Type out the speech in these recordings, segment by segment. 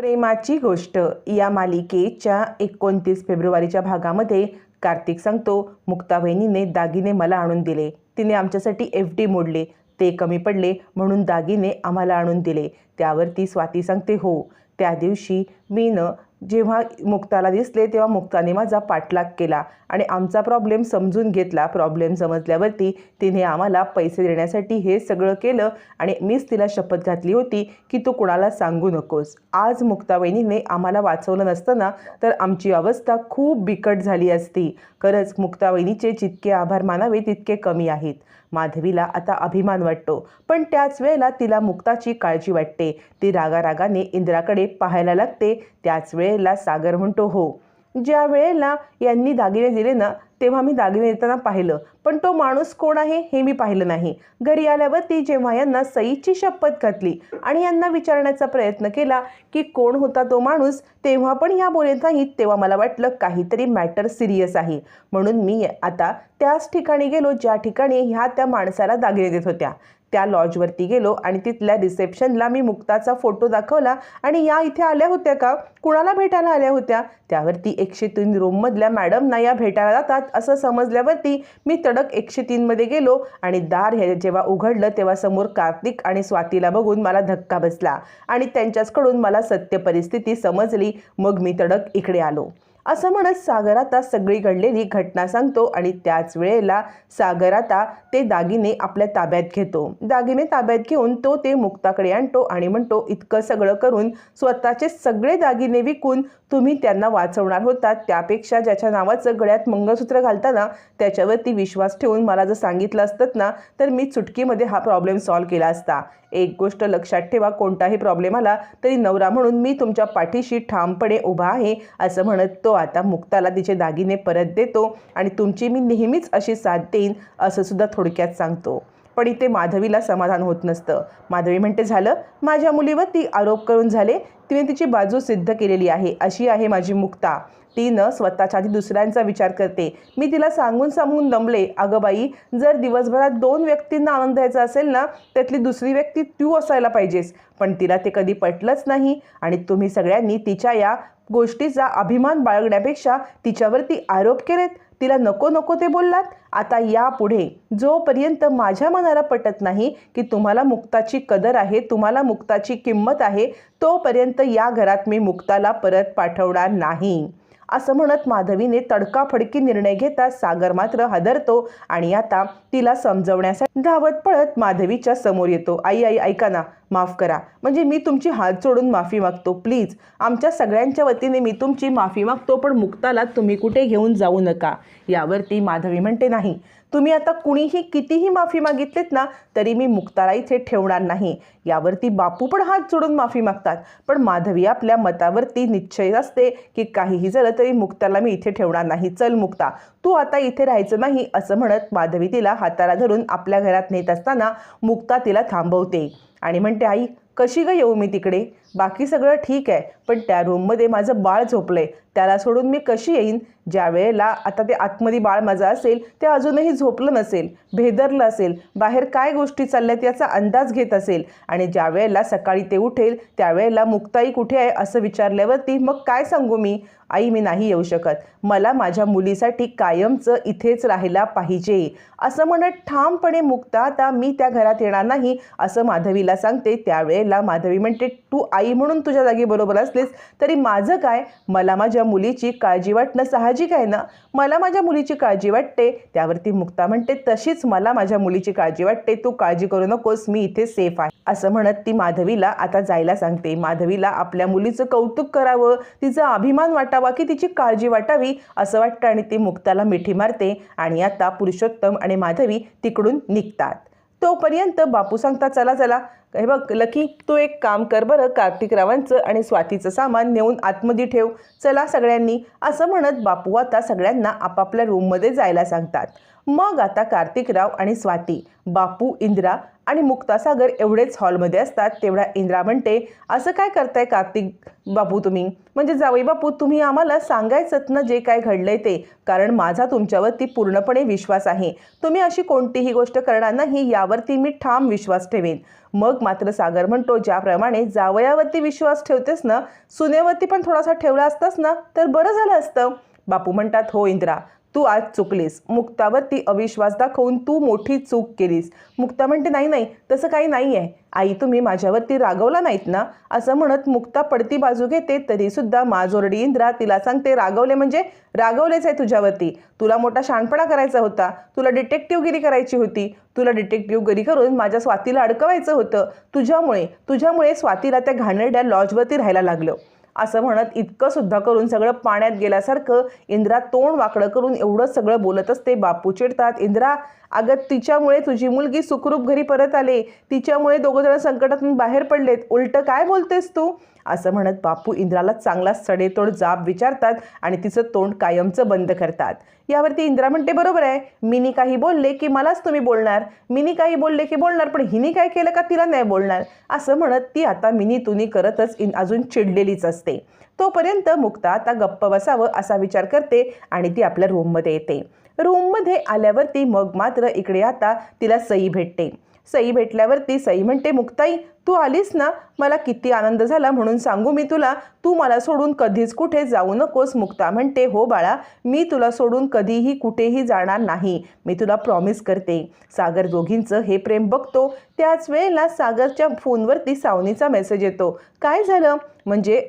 प्रेमाची गोष्ट. या मालिकेच्या एकोणतीस फेब्रुवारीच्या भागामध्ये कार्तिक सांगतो मुक्ता वहिनीने दागिने मला आणून दिले. तिने आमच्यासाठी एफ डी मोडले. ते कमी पडले म्हणून दागिने आम्हाला आणून दिले. त्यावरती स्वाती सांगते हो त्या दिवशी मी न जेव्हा मुक्ताला दिसले तेव्हा मुक्ताने माझा पाठलाग केला आणि आमचा प्रॉब्लेम समजून घेतला. प्रॉब्लेम समजल्यावरती तिने आम्हाला पैसे देण्यासाठी हे सगळं केलं आणि मीच तिला शपथ घातली होती की तू कुणाला सांगू नकोस. आज मुक्ताबहिणीने आम्हाला वाचवलं नसतं ना तर आमची अवस्था खूप बिकट झाली असती. खरंच मुक्ताबहिणीचे जितके आभार मानावे तितके कमी आहेत. माधवीला आता अभिमान वाटतो. पण त्याच वेळेला तिला मुक्ताची काळजी वाटते. ती रागारागाने इंद्राकडे पाहायला लागते. त्याच वेळेला सागर म्हणतो हो. ज्या वेळेला यांनी दागिने दिले ना तेव्हा मी दागिने येताना पाहिलं. पण तो माणूस कोण आहे हे मी पाहिलं नाही. घरी आल्यावर ती जेव्हा यांना सईची शपथ घातली आणि यांना विचारण्याचा प्रयत्न केला की कोण होता तो माणूस तेव्हा पण ह्या बोलत नाहीत तेव्हा मला वाटलं काहीतरी मॅटर सिरियस आहे. म्हणून मी आता त्याच ठिकाणी गेलो ज्या ठिकाणी ह्या त्या माणसाला दागिने देत होत्या. त्या लॉजवरती गेलो आणि तिथल्या रिसेप्शनला मी मुक्ताचा फोटो दाखवला. आणि या इथे आल्या होत्या का? कुणाला भेटायला आल्या होत्या? त्यावरती एकशे तीन रूममधल्या मॅडमना या भेटायला जातात असं समजल्यावरती मी तडक एकशे तीनमध्ये गेलो. आणि दार हे जेव्हा उघडलं तेव्हा समोर कार्तिक आणि स्वातीला बघून मला धक्का बसला. आणि त्यांच्याचकडून मला सत्य परिस्थिती समजली. मग मी तडक इकडे आलो. असं म्हणत सागर आता सगळी घडलेली घटना सांगतो आणि त्याच वेळेला सागर आता ते दागिने आपल्या ताब्यात घेतो. दागिने ताब्यात घेऊन तो ते मुक्ताकडे आणतो आणि म्हणतो इतकं सगळं करून स्वतःचे सगळे दागिने विकून तुम्ही त्यांना वाचवणार होता त्यापेक्षा ज्याच्या नावाचं गळ्यात मंगळसूत्र घालताना त्याच्यावरती विश्वास ठेवून मला जर सांगितलं असतं ना तर मी चुटकीमध्ये हा प्रॉब्लेम सॉल्व केला असता. एक गोष्ट लक्षात ठेवा कोणताही प्रॉब्लेम आला तरी नवरा म्हणून मी तुमच्या पाठीशी ठामपणे उभा आहे असं म्हणत तो आता मुक्ताला तिचे दागिने परत देतो आणि तुमची मी नेहमीच अशी साथ देईन असं सुद्धा थोडक्यात सांगतो. पण इथे माधवीला समाधान होत नसतं. माधवी म्हणते झालं? माझ्या मुलीवर ती आरोप करून झाले? तिने तिची बाजू सिद्ध केलेली आहे. अशी आहे माझी मुक्ता. ती न स्वतःच्या आधी दुसऱ्यांचा विचार करते. मी तिला सांगून सांगून दमले. अगं बाई जर दिवसभरात दोन व्यक्तींना आनंद द्यायचा असेल ना त्यातली दुसरी व्यक्ती तू असायला पाहिजेस. पण तिला ते कधी पटलंच नाही आणि तुम्ही सगळ्यांनी तिच्या या गोष्टीचा अभिमान बाळगण्यापेक्षा तिच्यावरती आरोप केलेत. तिला नको नको ते बोललात. आता यापुढे जोपर्यंत माझ्या मनाला पटत नाही की तुम्हाला मुक्ताची कदर आहे तुम्हाला मुक्ताची किंमत आहे तोपर्यंत या घरात मी मुक्ताला परत पाठवणार नाही. असं म्हणत माधवीने तडकाफडकी निर्णय घेता सागर मात्र हादरतो आणि आता तिला समजवण्यासाठी धावत पळत माधवीच्या समोर येतो. आई आई ऐका ना. माफ करा. म्हणजे मी तुमची हात सोडून माफी मागतो प्लीज आमच्या सगळ्यांच्या वतीने मी तुमची माफी मागतो पण मुक्ताला तुम्ही कुठे घेऊन जाऊ नका. यावरती माधवी म्हणते नाही. तुम्ही आता कुणीही कितीही माफी मागितलीत ना तरी मी मुक्ताला इथे ठेवणार नाही. यावरती बापू पण हात जोडून माफी मागतात. पण माधवी आपल्या मतावरती निश्चय असते की काहीही झालं तरी मुक्ताला मी इथे ठेवणार नाही. चल मुक्ता तू आता इथे राहायचं नाही असं म्हणत माधवी तिला हाताला धरून आपल्या घरात नेत असताना मुक्ता तिला थांबवते. आणि म्हणते आई कशी ग येऊ मी तिकडे? बाकी सगळं ठीक आहे पण त्या रूममध्ये माझं बाळ झोपलंय. त्याला सोडून मी कशी येईन? ज्या वेळेला आता ते आतमध्ये बाळ माझं असेल ते अजूनही झोपलं नसेल भेदरलं असेल बाहेर काय गोष्टी चालल्यात याचा अंदाज घेत असेल आणि ज्या वेळेला सकाळी ते उठेल त्यावेळेला मुक्ताई कुठे आहे असं विचारल्यावरती मग काय सांगू मी? आई मी नाही येऊ शकत. मला माझ्या मुलीसाठी कायमचं इथेच राहायला पाहिजे. असं म्हणत ठामपणे मुक्ता आता मी त्या घरात येणार नाही असं माधवीला सांगते. त्यावेळेला माधवी म्हणते तू आई म्हणून तुझ्या जागी बरोबर असलीस तरी माझं काय? मला माझ्या मुलीची काळजी वाटणं साहजिक आहे ना? मला माझ्या मुलीची काळजी वाटते. त्यावरती मुक्ता म्हणते तशीच मला माझ्या मुलीची काळजी वाटते. तू काळजी करू नकोस. मी इथे सेफ आहे. असं म्हणत ती माधवीला आता जायला सांगते. माधवीला आपल्या मुलीचं कौतुक करावं तिचा अभिमान वाटावा की तिची काळजी वाटावी असं वाटतं आणि ती मुक्ताला मिठी मारते आणि आता पुरुषोत्तम आणि माधवी तिकडून निघतात. तोपर्यंत बापू सांगता चला चला. हे बघ लकी तू एक काम कर बरं कार्तिकरावांचं आणि स्वातीचं सामान नेऊन आतमध्ये ठेव. चला सगळ्यांनी. असं म्हणत बापू आता सगळ्यांना आपापल्या रूममध्ये जायला सांगतात. मग आता कार्तिकराव आणि स्वाती बापू इंद्रा आणि मुक्तासागर एवढेच हॉलमध्ये असतात. तेवढा इंद्रा म्हणते असं काय करताय कार्तिक बापू तुम्ही? म्हणजे जावई बापू तुम्ही आम्हाला सांगायचंच ना जे काय घडलंय ते. कारण माझा तुमच्यावरती पूर्णपणे विश्वास आहे. तुम्ही अशी कोणतीही गोष्ट करणार नाही यावरती मी ठाम विश्वास ठेवेन. मग मात्र सागर म्हणतो ज्याप्रमाणे जावयावरती विश्वास ठेवतेस ना सुनेवरती पण थोडासा ठेवला असतास ना तर बरं झालं असतं. बापू म्हणतात हो इंद्रा तू आज चुकलीस. मुक्तावर ती अविश्वास दाखवून तू मोठी चूक केलीस. मुक्ता म्हणते नाही नाही तसं काही नाही आहे आई तुम्ही माझ्यावरती रागवला नाहीत ना? असं म्हणत मुक्ता पडती बाजू घेते तरीसुद्धा माजोरडी इंद्रा तिला सांगते रागवले म्हणजे रागवलेच आहे तुझ्यावरती. तुला मोठा शहाणपणा करायचा होता. तुला डिटेक्टिव्हगिरी करायची होती. तुला डिटेक्टिव्हगिरी करून माझ्या स्वातीला अडकवायचं होतं. तुझ्यामुळे तुझ्यामुळे स्वातीला त्या घाणेरड्या लॉजवरती राहायला लागलं. असं म्हणत इतकं सुद्धा करून सगळं पाण्यात गेल्यासारखं इंद्रा तोंड वाकडं करून एवढं सगळं बोलत असते बापू चिडतात. इंद्रा अगं तिच्यामुळे तुझी मुलगी सुखरूप घरी परत आले. तिच्यामुळे दोघं जण संकटातून बाहेर पडलेत. उलटं काय बोलतेस तू? असं म्हणत बापू इंद्राला चांगला सडेतोड जाब विचारतात आणि तिचं तोंड कायमचं बंद करतात. यावरती इंद्रा म्हणते बरोबर आहे. मिनी काही बोलले की मलाच तुम्ही बोलणार. मिनी काही बोलले की बोलणार पण हिनी काय केलं का तिला नाही बोलणार. असं म्हणत ती आता मिनी तुनी करतच इन अजून चिडलेलीच असते. तोपर्यंत मुक्ता आता गप्प बसावं असा विचार करते आणि ती आपल्या रूममध्ये येते. रूममध्ये आल्यावरती मग मात्र इकडे आता तिला सई भेटते. सई भेटल्यावरती सई म्हणते मुक्ताई तू आलीस ना? मला किती आनंद झाला म्हणून सांगू मी तुला. तू मला सोडून कधीच कुठे जाऊ नकोस. मुक्ता म्हणते हो बाळा मी तुला सोडून कधीही कुठेही जाणार नाही. मी तुला प्रॉमिस करते. सागर दोघींचं हे प्रेम बघतो. त्याच वेळेला सागरच्या फोनवरती सावनीचा मेसेज येतो. काय झालं? म्हणजे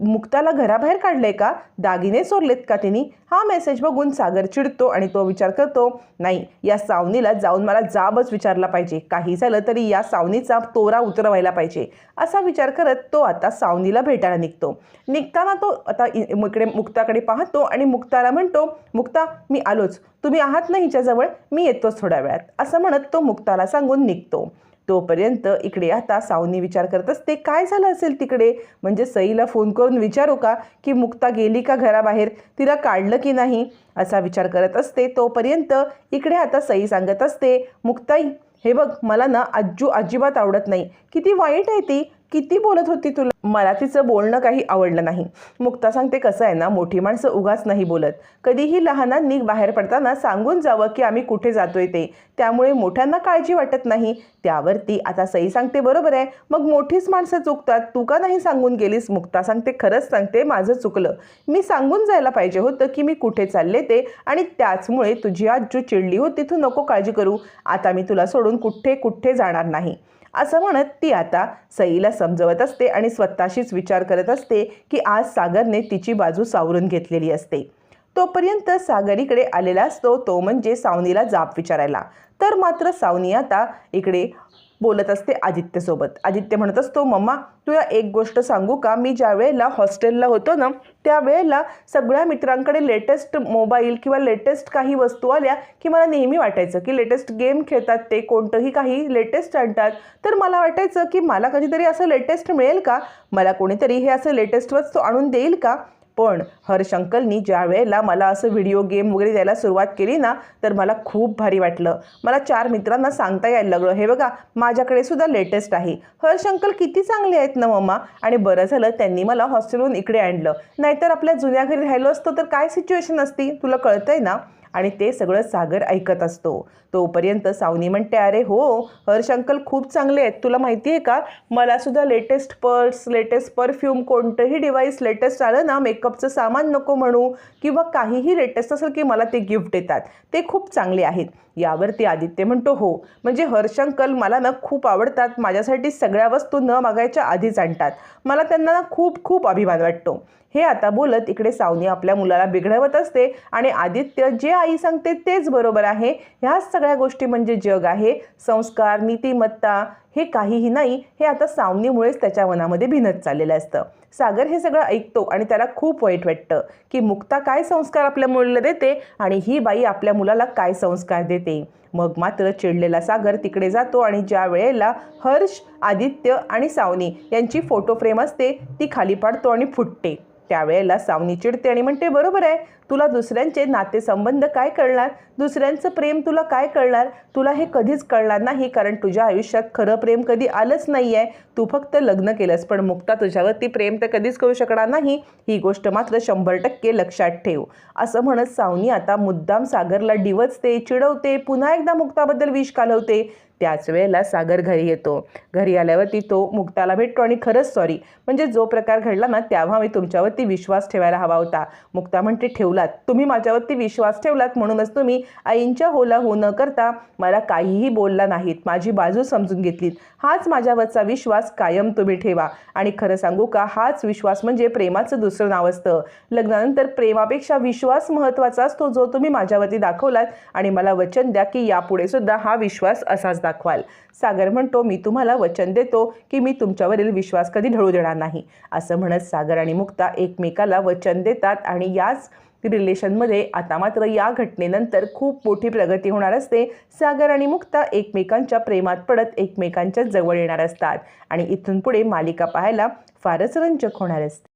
मुक्ताला घराबाहेर काढलंय का? दागिने चोरलेत का तिने? हा मेसेज बघून सागर चिडतो आणि तो विचार करतो नाही या सावनीला जाऊन मला जाबच विचारला पाहिजे. काही झालं तरी या सावनीचा तोरा उतरवायला पाहिजे. असा विचार करत तो आता सावनीला भेटायला निघतो. निघताना तो आता इकडे मुक्ताकडे पाहतो आणि मुक्ताला म्हणतो मुक्ता मी आलोच. तुम्ही आहात ना हिच्याजवळ? मी येतोच थोड्या वेळात. असं म्हणत तो मुक्ताला सांगून निघतो. तोपर्यंत इकडे आता सावनी विचार करत असते काय झालं असेल तिकडे? म्हणजे सईला फोन करून विचारू का? की मुक्ता गेली का घराबाहेर? तिला काढलं की नाही? असा विचार करत असते. तोपर्यंत इकडे आता सई सांगत असते मुक्ताई हे बघ मला ना अज्जू अजिबात आवडत नाही. किती वाईट आहे ती. किती बोलत होती तुला? मला तिचं बोलणं काही आवडलं नाही. मुक्ता सांगते कसं आहे ना मोठी माणसं उगाच नाही बोलत. कधीही लहानांनी बाहेर पडताना सांगून जावं की आम्ही कुठे जातोय ते. त्यामुळे मोठ्यांना काळजी वाटत नाही. त्यावरती आता सई सांगते बरोबर आहे. मग मोठीच माणसं चुकतात. तू का नाही सांगून गेलीस? मुक्ता सांगते खरंच सांगते माझं चुकलं. मी सांगून जायला पाहिजे होतं की मी कुठे चालले ते आणि त्याचमुळे तुझी आजू चिडली होती. तू नको काळजी करू. आता मी तुला सोडून कुठे कुठे जाणार नाही. असं म्हणत ती आता सईला समजवत असते आणि स्वतःशीच विचार करत असते की आज सागरने तिची बाजू सावरून घेतलेली असते. तोपर्यंत सागरीकडे आलेला असतो तो म्हणजे सावनीला जाब विचारायला. तर मात्र सावनी आता इकडे बोलत असते आदित्यसोबत. आदित्य म्हणत असतो मम्मा तुला एक गोष्ट सांगू का? मी ज्या वेळेला हॉस्टेलला होतो ना त्यावेळेला सगळ्या मित्रांकडे लेटेस्ट मोबाईल किंवा लेटेस्ट काही वस्तू आल्या की मला नेहमी वाटायचं की लेटेस्ट गेम खेळतात ते कोणतंही काही लेटेस्ट आणतात. तर मला वाटायचं की मला कधीतरी असं लेटेस्ट मिळेल का? मला कोणीतरी हे असं लेटेस्ट वस्तू आणून देईल का? पण हर्षंकलनी ज्या वेळेला मला असं व्हिडिओ गेम वगैरे द्यायला सुरुवात केली ना तर मला खूप भारी वाटलं. मला चार मित्रांना सांगता यायला लागलं हे बघा माझ्याकडे सुद्धा लेटेस्ट आहे. हर्षंकल किती चांगले आहेत ना मम्मा? आणि बरं झालं त्यांनी मला हॉस्टेलहून इकडे आणलं. नाहीतर आपल्या जुन्या घरी राहिलो असतो तर काय सिच्युएशन असती? तुला कळतंय ना? आणि ते सगळं सागर ऐकत असतो. तोपर्यंत सावनी म्हणते अरे हो हर्ष अंकल खूप चांगले आहेत. तुला माहिती आहे का? मला सुद्धा लेटेस्ट पर्स लेटेस्ट परफ्यूम कोणतंही डिव्हाइस लेटेस्ट आलं ना मेकअपचं सामान नको म्हणू किंवा काहीही लेटेस्ट असेल की मला ते गिफ्ट देतात. ते खूप चांगले आहेत. यावरती आदित्य म्हणतो हो म्हणजे हर्ष अंकल मला ना खूप आवडतात. माझ्यासाठी सगळ्या वस्तू न मागायच्या आधीच आणतात. मला त्यांना ना खूप खूप अभिमान वाटतो. हे आता बोलत इकडे सावनी आपल्या मुलाला बिघडवत असते आणि आदित्य जे आई सांगते तेच बरोबर आहे. ह्याच सगळ्या गोष्टी म्हणजे जग आहे. संस्कार नीतिमत्ता हे काहीही नाही हे आता सावनीमुळेच त्याच्या मनामध्ये भिनत चाललेलं असतं. सागर हे सगळं ऐकतो आणि त्याला खूप वाईट वाटतं की मुक्ता काय संस्कार आपल्या मुलीला देते आणि ही बाई आपल्या मुलाला काय संस्कार देते. मग मात्र चिडलेला सागर तिकडे जातो आणि ज्या वेळेला हर्ष आदित्य आणि सावनी यांची फोटो फ्रेम असते ती खाली पाडतो आणि फुटते. त्यावेळेला सावनी चिडते आणि म्हणते बरोबर आहे तुला दुसऱ्यांचे नातेसंबंध काय कळणार? दुसऱ्यांचं प्रेम तुला काय कळणार? तुला हे कधीच कळणार नाही कारण तुझ्या आयुष्यात खरं प्रेम कधी आलंच नाही आहे तू फक्त लग्न केलंस पण मुक्ता तुझ्यावरती प्रेम तर कधीच करू शकणार नाही. ही गोष्ट मात्र शंभर टक्के लक्षात ठेव. असं म्हणत सावनी आता मुद्दाम सागरला डिवचते चिडवते पुन्हा एकदा मुक्ताबद्दल विष कालवते. त्याच वेळेला सागर घरी येतो. घरी आल्यावरती तो मुक्ताला भेटतो आणि खरंच सॉरी म्हणजे जो प्रकार घडला ना तेव्हा मी तुमच्यावरती विश्वास ठेवायला हवा होता. मुक्ता म्हणते ठेवलात. तुम्ही माझ्यावरती विश्वास ठेवलात म्हणूनच तुम्ही आईंच्या होला हो न करता मला काहीही बोलला नाहीत. माझी बाजू समजून घेतलीत. हाच माझ्यावरचा विश्वास कायम तुम्ही ठेवा. आणि खरं सांगू का हाच विश्वास म्हणजे प्रेमाचं दुसरं नाव असतं. लग्नानंतर प्रेमापेक्षा विश्वास महत्त्वाचा असतो जो तुम्ही माझ्यावरती दाखवलात. आणि मला वचन द्या की यापुढे सुद्धा हा विश्वास असाच दाखवाल. सागर म्हणतो मी तुम्हाला वचन देतो की मी तुमच्यावरील विश्वास कधी ढळू देणार नाही. असं म्हणत सागर आणि मुक्ता एकमेकाला वचन देतात आणि याच रिलेशनमध्ये आता मात्र या घटनेनंतर खूप मोठी प्रगती होणार असते. सागर आणि मुक्ता एकमेकांच्या प्रेमात पडत एकमेकांच्या जवळ येणार असतात आणि इथून पुढे मालिका पाहायला फारच रंजक होणार असते.